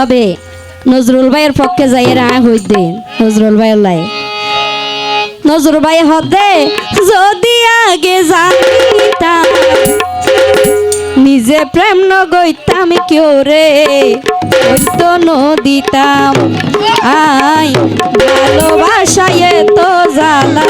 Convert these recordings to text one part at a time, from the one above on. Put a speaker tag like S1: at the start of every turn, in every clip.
S1: তবে নজরুল ভাইয়ের পক্ষে যাই রা হইতে নজরুল ভাইয়ের লাই। নজরুল ভাই হতে যদি আগে জানিতাম, নিজে প্রেম ন গইতাম কেউ রে, হইতো নদিতাম আই, ভালোবাসায় তো জ্বালা।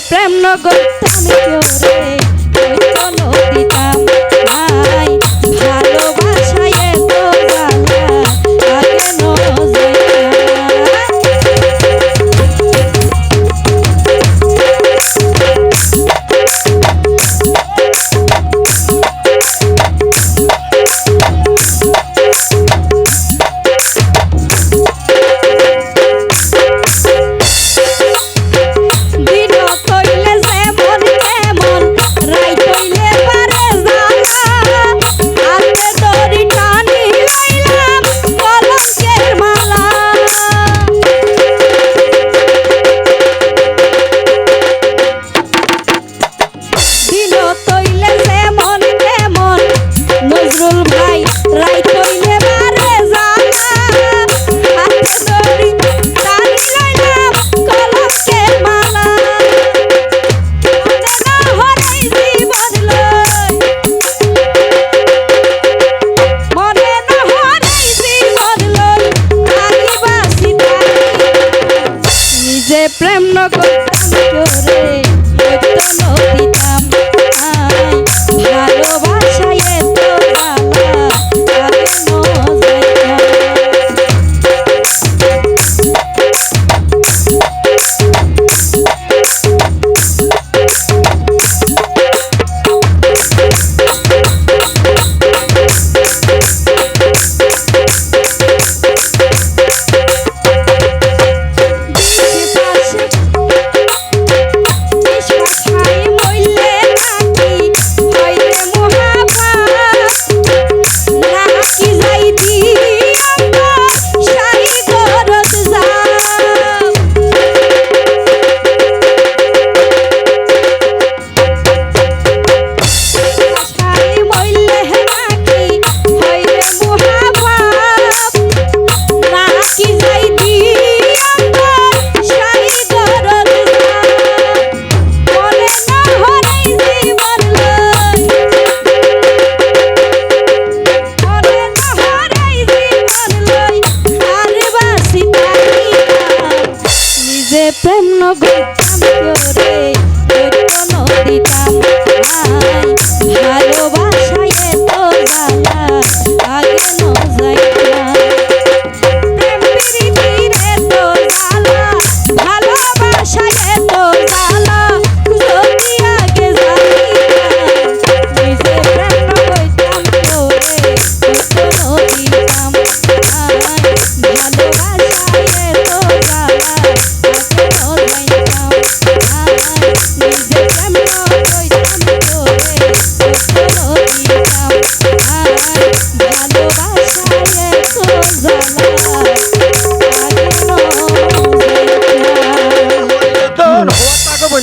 S1: প্রেম নগর তুমি কেউ রে Gracias.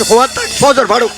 S2: হওয়ার ফাড়ুক